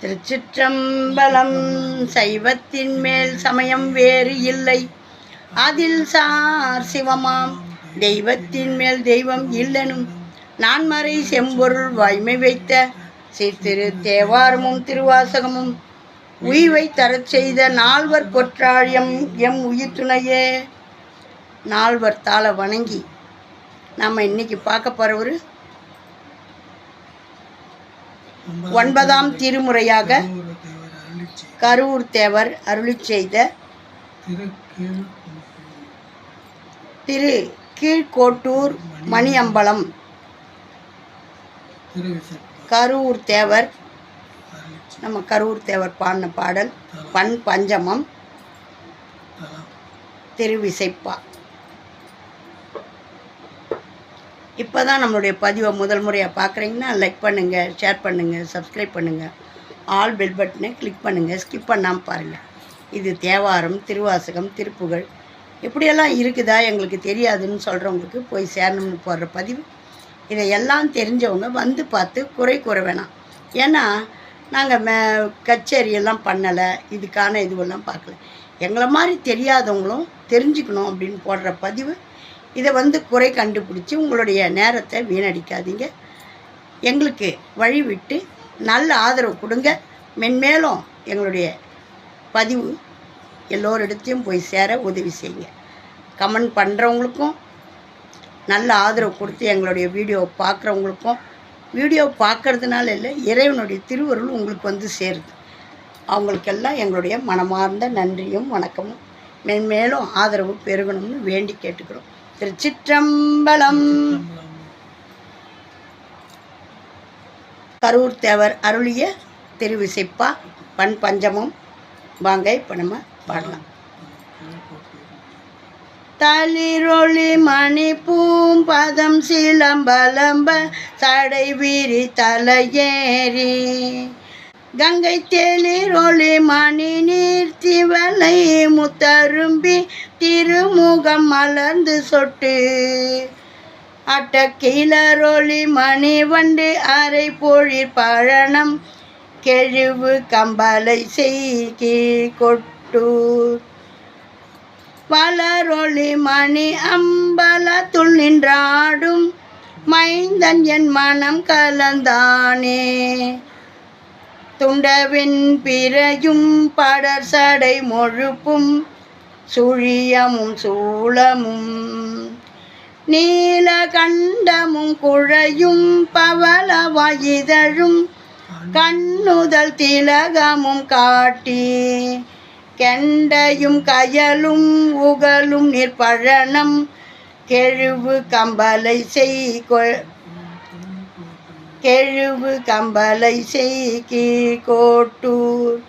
திருச்சிற்றம்பலம் சைவத்தின் மேல் சமயம் வேறு இல்லை. அதில் சார் சிவமாம் தெய்வத்தின் மேல் தெய்வம் இல்லனும். நான்மறை செம்பொருள் வாய்மை வைத்த சிறு தேவாரமும் திருவாசகமும் உய்வை தரச் செய்த நால்வர் கொற்றாழியம் எம் உயிர் துணையே நால்வர் தாள வணங்கி நம்ம இன்னைக்கு பார்க்க போகிறவர் ஒன்பதாம் திருமுறையாக கரூர் தேவர் அருளி செய்த திரு கீழ்கோட்டூர் மணியம்பலம் கரூர் தேவர் நம்ம கரூர் தேவர் பாடின பாடல் பண் பஞ்சமம் திருவிசைப்பா. இப்போ தான் நம்மளுடைய பதிவை முதல் முறையாக பார்க்குறீங்கன்னா லைக் பண்ணுங்கள் ஷேர் பண்ணுங்கள் சப்ஸ்கிரைப் பண்ணுங்கள் ஆல் பெல் பட்டனை கிளிக் பண்ணுங்கள் ஸ்கிப் பண்ணாமல் பாருங்கள் இது தேவாரம் திருவாசகம் திருப்புகழ். இப்படியெல்லாம் இருக்குதா எங்களுக்கு தெரியாதுன்னு சொல்கிறவங்களுக்கு போய் சேரணும்னு போடுற பதிவு. இதையெல்லாம் தெரிஞ்சவங்க வந்து பார்த்து குறை கூற வேணாம். ஏன்னா நாங்கள் மே கச்சேரியெல்லாம் பண்ணலை இதுக்கான இதுவெல்லாம் பார்க்கல. எங்களை மாதிரி தெரியாதவங்களும் தெரிஞ்சுக்கணும் அப்படின்னு போடுற பதிவு இதை வந்து குறை கண்டுபிடிச்சி உங்களுடைய நேரத்தை வீணடிக்காதீங்க. எங்களுக்கு வழி விட்டு நல்ல ஆதரவு கொடுங்க. மென்மேலும் எங்களுடைய பதிவு எல்லோரிடத்தையும் போய் சேர உதவி செய்யுங்க. கமெண்ட் பண்ணுறவங்களுக்கும் நல்ல ஆதரவு கொடுத்து எங்களுடைய வீடியோவை பார்க்குறவங்களுக்கும் வீடியோ பார்க்கறதுனால இல்லை இறைவனுடைய திருவருள் உங்களுக்கு வந்து சேருது. அவங்களுக்கெல்லாம் எங்களுடைய மனமார்ந்த நன்றியும் வணக்கமும். மென்மேலும் ஆதரவு பெருகணும்னு வேண்டி கேட்டுக்கிறோம். திருச்சிற்றம்பலம். கரூர் தேவர் அருளிய திருவிசைப்பா பண் பஞ்சமும். வாங்க இப்போ நம்ம பாடலாம். தளிரொளி மணி பூம்பதம் சிலம்பலம்ப சடை வீரி தலையேறி. கங்கை தேளிரொளி மணி நீர் திவலை முத்தரும்பி திருமுகம் மலர்ந்து சொட்டு. அட்டக்கிளரொளி மணி வண்டு அரை பொழிற் பழனம் கெழிவு கம்பலை செய்கி கொட்டு. வளரொளி மணி அம்பலத்துள் நின்றாடும் மைந்தன் என் மனம் கலந்தானே. துண்டவின் பிறையும் படர் சடை மொழுப்பும் சுழியமும் சூளமும் நீலகண்டமும் குழையும் பவளவாயிதழும் கண்ணுதல் திலகமும் காட்டி கெண்டையும் கயலும் உகலும் நிற்பழனம் கெழுவு கம்பலை செய் கெழுவு கம்பலை செய் கீழ்கோட்டூர்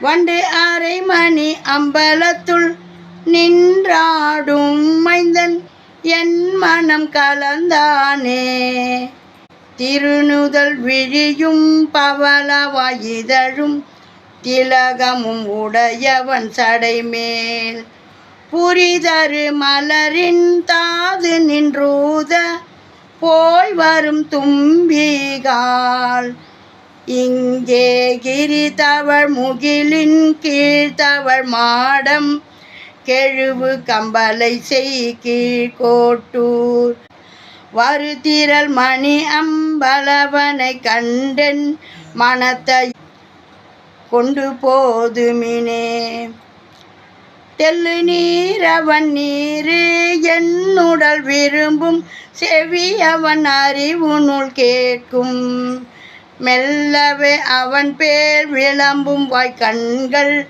வண்டு அரை மணி அம்பலத்துள் நின்றாடும் மைந்தன். என் மனம் கலந்தானே. திருநுதல் விழியும் பவளவாயிதழும் திலகமும் உடையவன் சடைமேல். புரிதரு மலரின் தாது நின்றூத போய் வரும் தும்பிகால். இங்கே கிரிதவள் முகிலின் கீழ்த்தவள் மாடம் கெழுவு கம்பலை செய் கீழ்கோட்டூர் வருதிரல் மணி அம்பலவனை கண்டன் மனத்தை கொண்டு போதுமினே தெல்லு நீரவன் நீரு என்னுடல் விரும்பும் செவி அவன் அறிவு நூல் கேட்கும். மெல்லவே அவன் பேர் விளம்பும் வாய் கண்கள்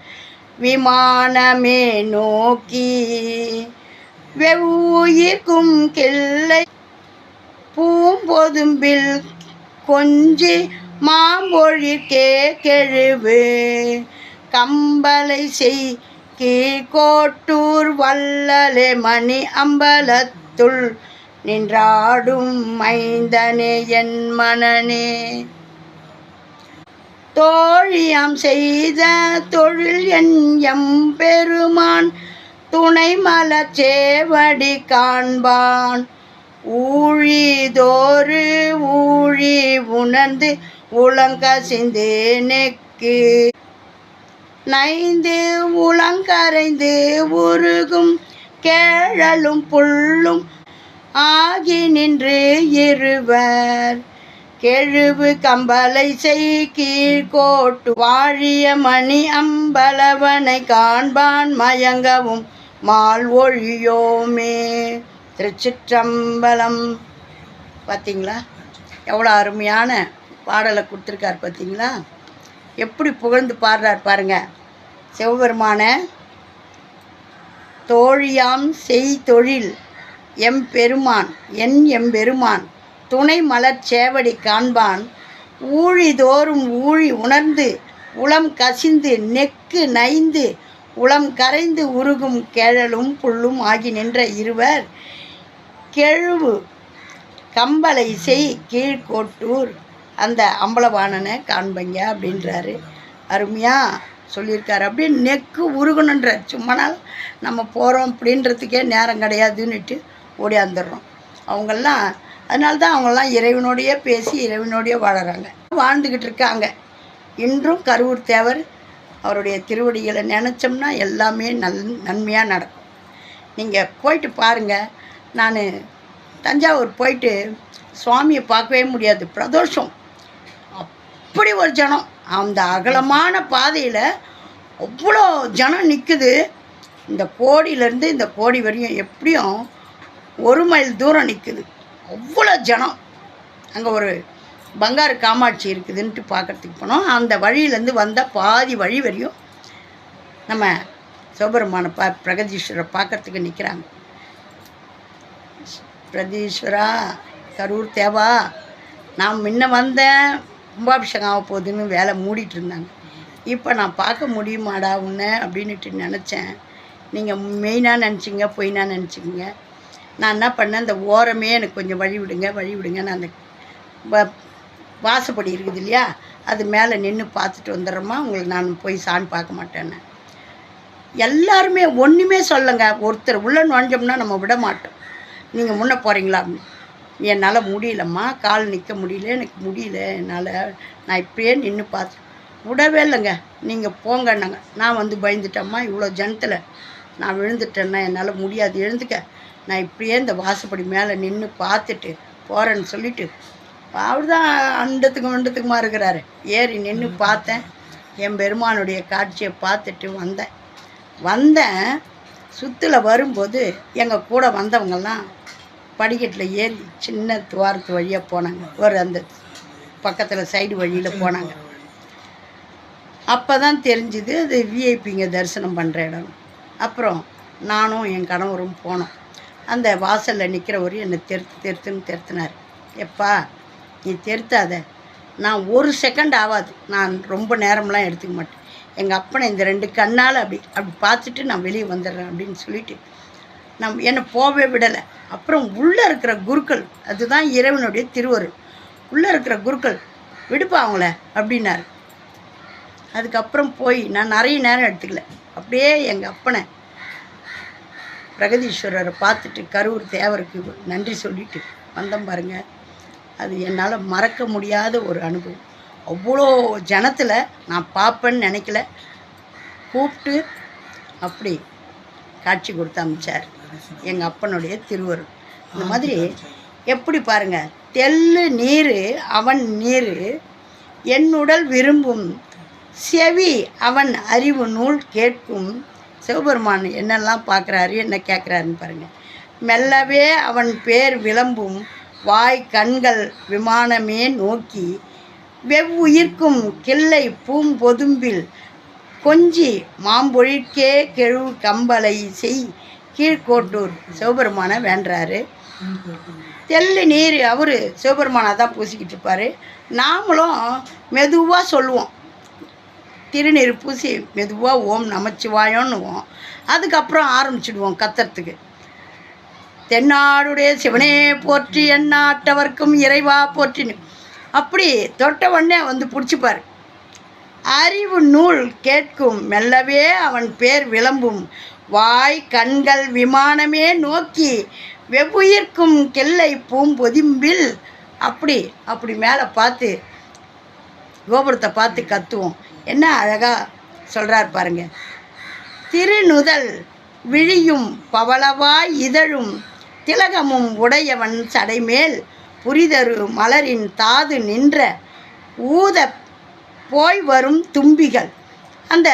விமானமே நோக்கி. வெவ்வுயிர்க்கும் கிள்ளை பூம்பொதும்பில் கொஞ்சி மாம்பொழி கெழுவு. கம்பலை செய் கீழ்கோட்டூர் வல்லலே மணி அம்பலத்துள் நின்றாடும் மைந்தனே என் மனனே தோழியம் செய்த தொழில் என் எம்பெருமான். துணை மலச்சேவடி காண்பான். ஊழிதோறு ஊழி உணர்ந்து உளங்கசிந்து நெக்கு. நைந்து உலங்கரைந்து உருகும் கேழலும் புல்லும் ஆகி நின்று இருவர். கெழுவு கம்பலை செய் கீழ்கோட்டு வாழிய மணி அம்பலவனை காண்பான் மயங்கவும் மால் ஒழியோமே. திருச்சிற்றம்பலம். பார்த்தீங்களா எவ்வளோ அருமையான பாடலை கொடுத்துருக்கார் பார்த்தீங்களா எப்படி புகழ்ந்து பாடுறார் பாருங்க. சிவபெருமான தோழியாம் செய் தொழில் எம் பெருமான் என் எம்பெருமான் துணை மலர் சேவடி காண்பான். ஊழிதோறும் ஊழி உணர்ந்து உளம் கசிந்து நெக்கு நைந்து உளம் கரைந்து உருகும் கேழலும் புல்லும் ஆகி நின்ற இருவர். கெழுவு கம்பளை செய் கீழ்கோட்டூர். அந்த அம்பலவாணனை காண்பங்க அப்படின்றாரு. அருமையாக சொல்லியிருக்காரு. அப்படியே நெக்கு உருகணுன்ற சும்மா நாள் நம்ம போகிறோம் அப்படின்றதுக்கே நேரம் கிடையாதுன்னுட்டு ஓடியாந்துடுறோம். அவங்கெல்லாம் அதனால தான் அவங்கெல்லாம் இறைவனோடையே பேசி இறைவனோடையே வாழறாங்க. வாழ்ந்துக்கிட்டு இருக்காங்க. இன்றும் கரூர் தேவர் அவருடைய திருவடிகளை நினச்சோம்னா எல்லாமே நல் நன்மையாக நடக்கும். நீங்கள் போயிட்டு பாருங்கள் நான் தஞ்சாவூர் போயிட்டு சுவாமியை பார்க்கவே முடியாது. பிரதோஷம். அப்படி ஒரு ஜனம். அந்த அகலமான பாதையில் அவ்வளோ ஜனம் நிற்குது இந்த கோடியிலேருந்து இந்த கோடி வரையும் எப்படியும் ஒரு மைல் தூரம் நிற்குது அவ்வளோ ஜனம். அங்கே ஒரு பங்காரு காமாட்சி இருக்குதுன்ட்டு பார்க்கறதுக்கு போனோம். அந்த வழியிலேருந்து வந்தால் பாதி வழி வரையும் நம்ம சிவபெருமான பா பிரகதீஸ்வரரை பார்க்கறதுக்கு நிற்கிறாங்க பிரதீஸ்வரா கரூர் தேவா நான் முன்ன வந்தேன் கும்பாபிஷேகம் ஆக போகுதுன்னு வேலை மூடிட்டு இருந்தாங்க. இப்போ நான் பார்க்க முடியுமாடா உன்னை அப்படின்ட்டு நினச்சேன். நீங்கள் மெயினாக நினச்சிங்க பொய்னா நினச்சிங்க. நான் என்ன பண்ணேன் அந்த ஓரமே எனக்கு கொஞ்சம் வழி விடுங்க வழி விடுங்க. நான் அந்த வாசப்படி இருக்குது இல்லையா? அது மேலே நின்று பார்த்துட்டு வந்துடுறோமா உங்களை நான் போய் சாமி பார்க்க மாட்டேன்னு. எல்லாருமே ஒன்றுமே சொல்லுங்க. ஒருத்தர் உள்ள நுழைஞ்சோம்னா நம்ம விட மாட்டோம். நீங்கள் முன்னே போகிறீங்களா அப்படின்னு என்னால் முடியலம்மா. கால் நிற்க முடியல. எனக்கு முடியல. என்னால் நான் இப்படியே நின்று பார்த்து விடவே இல்லைங்க. நீங்கள் போங்கன்னாங்க. நான் வந்து பயந்துட்டேம்மா. இவ்வளோ ஜனத்தில் நான் விழுந்துட்டேன்னா என்னால் முடியாது. எழுந்துக்க. நான் இப்படியே இந்த வாசப்படி மேலே நின்று பார்த்துட்டு போகிறேன்னு சொல்லிட்டு அவர் தான் அண்டத்துக்கு மண்டத்துக்குமா இருக்கிறாரு. ஏறி நின்று பார்த்தேன். என் பெருமானுடைய காட்சியை பார்த்துட்டு வந்தேன். வந்தேன். சுற்றில் வரும்போது எங்கள் கூட வந்தவங்கெல்லாம் படிக்கட்டில் ஏறி சின்ன துவாரத்து வழியாக போனாங்க. ஒரு அந்த பக்கத்தில் சைடு வழியில் போனாங்க. அப்போ தான் தெரிஞ்சுது அது விஐபிங்க தரிசனம் பண்ணுற இடம். அப்புறம் நானும் என் கணவரும் போனோம். அந்த வாசலில் நிற்கிறவர் என்னை தெருத்து தெருத்துன்னு தெருத்தினார். எப்பா நீ தெருத்தாத. நான் ஒரு செகண்ட் ஆகாது நான் ரொம்ப நேரம்லாம் எடுத்துக்க மாட்டேன். எங்கள் அப்பனை இந்த ரெண்டு கண்ணால் அப்படி அப்படி பார்த்துட்டு நான் வெளியே வந்துடுறேன் அப்படின்னு சொல்லிட்டு நம் என்னை போகவே விடலை. அப்புறம் உள்ளே இருக்கிற குருக்கள் அதுதான் இறைவனுடைய திருவருள். உள்ளே இருக்கிற குருக்கள் விடுப்பா அவங்கள அப்படின்னாரு. அதுக்கப்புறம் போய் நான் நிறைய நேரம் எடுத்துக்கல. அப்படியே எங்கள் அப்பனை பிரகதீஸ்வரரை பார்த்துட்டு கரூர் தேவருக்கு நன்றி சொல்லிட்டு வந்தோம் பாருங்க. அது என்னால் மறக்க முடியாத ஒரு அனுபவம். அவ்வளோ ஜனத்தில் நான் பார்ப்பேன்னு நினைக்கல. கூப்பிட்டு அப்படி காட்சி கொடுத்து அமிச்சார். எங்கள் அப்பனுடைய திருவருள். இந்த மாதிரி எப்படி பாருங்கள் தெல்லு நீர் அவன் நீர் என்னுடல் விரும்பும் செவி அவன் அறிவு நூல் கேட்கும். சிவபெருமான் என்னெல்லாம் பார்க்குறாரு என்ன கேட்குறாருன்னு பாருங்கள் மெல்லவே அவன் பேர் விளம்பும் வாய் கண்கள் விமானமே நோக்கி வெவ்வுயிர்க்கும் கிள்ளை பூம்பொதும்பில் கொஞ்சி மாம்பொழிற்கே கெழு கம்பலை செய் கீழ்கோட்டூர் சிவபெருமானை வேண்டுறாரு. தெள்ளு நீர் அவர் சிவபெருமானை தான் பூசிக்கிட்டு இருப்பார். நாமளும் மெதுவாக சொல்லுவோம். திருநீர் பூசி மெதுவாக ஓம் நமச்சிவாயோன்னுவோம். அதுக்கப்புறம் ஆரம்பிச்சிடுவோம் கத்துறதுக்கு. தென்னாடுடைய சிவனே போற்றி எண்ணாட்டவர்க்கும் இறைவா போற்றின்னு. அப்படி தொட்ட உடனே வந்து பிடிச்சிப்பார். அறிவு நூல் கேட்கும் மெல்லவே அவன் பேர் விளம்பும். வாய் கண்கள் விமானமே நோக்கி வெவ்வுயிர்க்கும் கெல்லை பூம்பொதிம்பில். அப்படி அப்படி மேலே பார்த்து கோபுரத்தை பார்த்து கத்துவோம். என்ன அழகாக சொல்கிறார் பாருங்க. திருநுதல் விழியும் பவளவாய் இதழும் திலகமும் உடையவன் சடைமேல் புரிதரு மலரின் தாது நின்ற ஊத போய் வரும் தும்பிகள். அந்த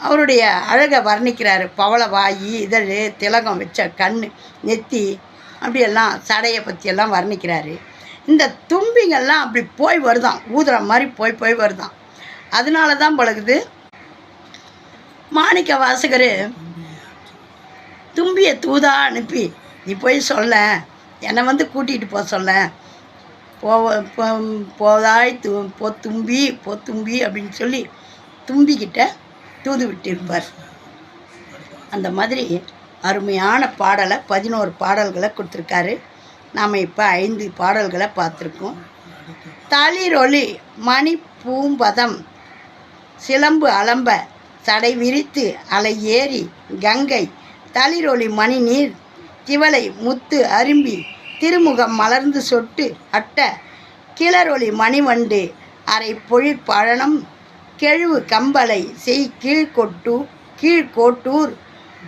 அவருடைய அழகை வர்ணிக்கிறாரு. பவளவாய் இதழ் திலகம் வச்ச கண் நெத்தி அப்படியெல்லாம் சடையை பற்றியெல்லாம் வர்ணிக்கிறாரு. இந்த தும்பிங்கள்லாம் அப்படி போய் வருதான். ஊதுற மாதிரி போய் போய் வருதான். அதனால தான் பழகுது. மாணிக்க வாசகர் தும்பியை தூதா அனுப்பி நீ போய் சொல்ல. என்னை வந்து கூட்டிகிட்டு போக சொல்ல. போவ போதாய் து போ தும்பி போ தும்பி அப்படின்னு சொல்லி தும்பிக்கிட்ட தூது விட்டிருப்பார். அந்த மாதிரி அருமையான பாடலை பதினோரு பாடல்களை கொடுத்துருக்காரு. நாம் இப்போ ஐந்து பாடல்களை பார்த்துருக்கோம். தளிரொளி மணி பூம்பதம் சிலம்பு அலம்ப சடை விரித்து அலை ஏறி கங்கை தளிரொளி மணி நீர் திவளை முத்து அரும்பி திருமுகம் மலர்ந்து சொட்டு அட்ட கிளரொளி மணிவண்டு அரை பொழிற்பழனம் கெழுவு கம்பலை செய் கீழ்கொட்டு கீழ்கோட்டூர்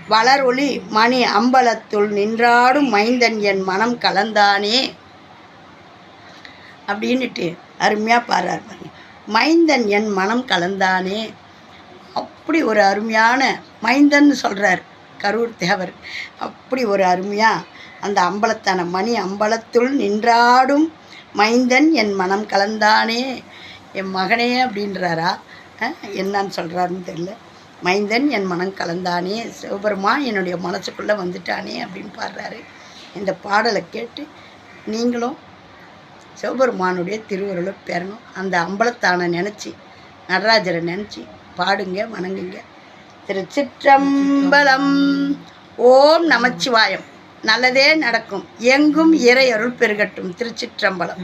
வளரொளி மணி அம்பலத்துள் நின்றாடும் மைந்தன் என் மனம் கலந்தானே. அப்படின்னுட்டு அருமையாக பாடுறார் பாருங்க. மைந்தன் என் மனம் கலந்தானே. அப்படி ஒரு அருமையான மைந்தன் சொல்கிறார் கரூர் தேவர். அப்படி ஒரு அருமையாக அந்த அம்பலத்தான மணி அம்பலத்துள் நின்றாடும் மைந்தன் என் மனம் கலந்தானே. என் மகனே அப்படின்றாரா? என்னன்னு சொல்கிறாருன்னு தெரியல. மைந்தன் என் மனம் கலந்தானே சிவபெருமா என்னுடைய மனசுக்குள்ளே வந்துட்டானே அப்படின்னு பாடுறாரு. இந்த பாடலை கேட்டு நீங்களும் சிவபெருமானுடைய திருவருளை பெறணும். அந்த அம்பலத்தானை நினச்சி நடராஜரை நினச்சி பாடுங்க வணங்குங்க. திருச்சிற்றம்பலம். ஓம் நமச்சிவாயம். நல்லதே நடக்கும். எங்கும் இறை அருள் பெருகட்டும் திருச்சிற்றம்பலம்.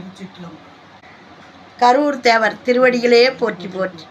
கரூர் தேவர் திருவடிகளே போற்றி போற்றி.